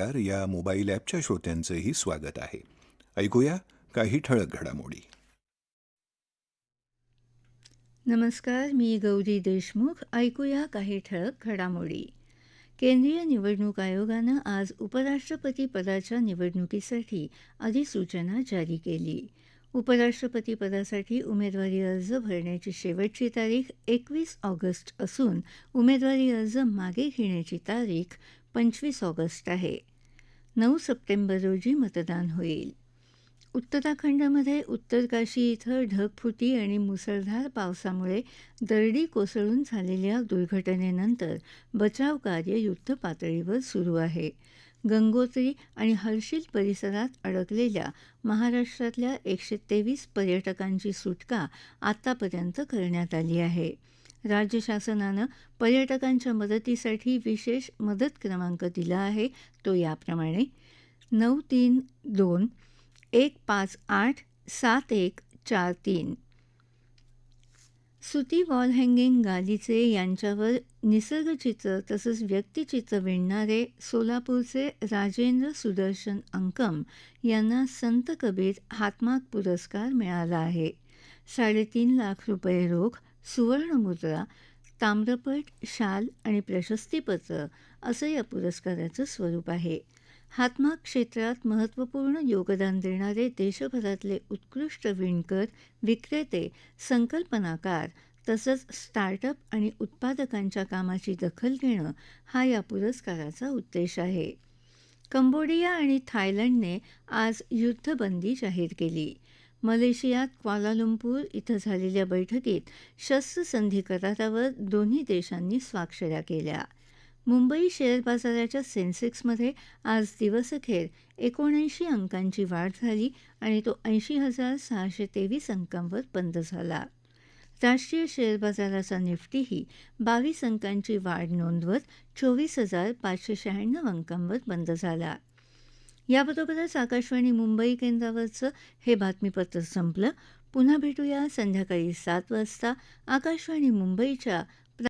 R या mobile ॲपच्या श्रोत्यांचंही स्वागत आहे. ऐकूया काही ठळक घडामोडी. नमस्कार मी गौरी देशमुख. ऐकूया काही ठळक घडामोडी. केंद्रीय निवडणूक आयोगानं आज उपराष्ट्रपती पदाच्या निवडणुकीसाठी अधिसूचना जारी केली. उपराष्ट्रपती पदासाठी उमेदवारी अर्ज भरण्याची शेवटची तारीख एकवीस ऑगस्ट असून उमेदवारी अर्ज मागे घेण्याची तारीख पंचवीस ऑगस्ट आहे. नऊ सप्टेंबर रोजी मतदान होईल. उत्तराखंडमध्ये उत्तरकाशी इथं ढगफुटी आणि मुसळधार पावसामुळे दरडी कोसळून झालेल्या दुर्घटनेनंतर बचाव कार्य युद्धपातळीवर सुरू आहे. गंगोत्री आणि हर्षिल परिसरात अडकलेल्या महाराष्ट्रातल्या एकशे तेवीस पर्यटकांची सुटका आतापर्यंत करण्यात आली आहे. राज्य शासनानं पर्यटकांच्या मदतीसाठी विशेष मदत क्रमांक दिला आहे. तो याप्रमाणे नऊ तीन दोन एक पाच आठ सात एक चार तीन. सुती वॉल हँगिंग गालिचे यांच्यावर निसर्गचित्र तसंच व्यक्तिचित्र विणणारे सोलापूरचे राजेंद्र सुदर्शन अंकम यांना संत कबीर हातमाग पुरस्कार मिळाला आहे. साडेतीन लाख रुपये रोख सुवर्णमुद्रा ताम्रपट शाल आणि प्रशस्तीपत्र असं या पुरस्काराचं स्वरूप आहे. हातमाग क्षेत्रात महत्त्वपूर्ण योगदान देणारे देशभरातले उत्कृष्ट विणकर विक्रेते संकल्पनाकार तसंच स्टार्टअप आणि उत्पादकांच्या कामाची दखल घेणं हा या पुरस्काराचा उद्देश आहे. कंबोडिया आणि थायलंडने आज युद्धबंदी जाहीर केली. मलेशियात क्वालालंपूर इथं झालेल्या बैठकीत शस्त्रसंधी करारावर दोन्ही देशांनी स्वाक्षऱ्या केल्या. मुंबई शेअर बाजाराच्या सेन्सेक्समध्ये आज दिवसअखेर एकोणऐंशी अंकांची वाढ झाली आणि तो ऐंशी हजार सहाशे तेवीस अंकांवर बंद झाला. राष्ट्रीय शेअर बाजाराचा निफ्टीही बावीस अंकांची वाढ नोंदवत चोवीस हजार पाचशे शहाण्णव अंकांवर बंद झाला. याबरोबरच आकाशवाणी मुंबई केंद्रावरचं हे बातमीपत्र संपलं. पुन्हा भेटूया संध्याकाळी सात वाजता आकाशवाणी मुंबईच्या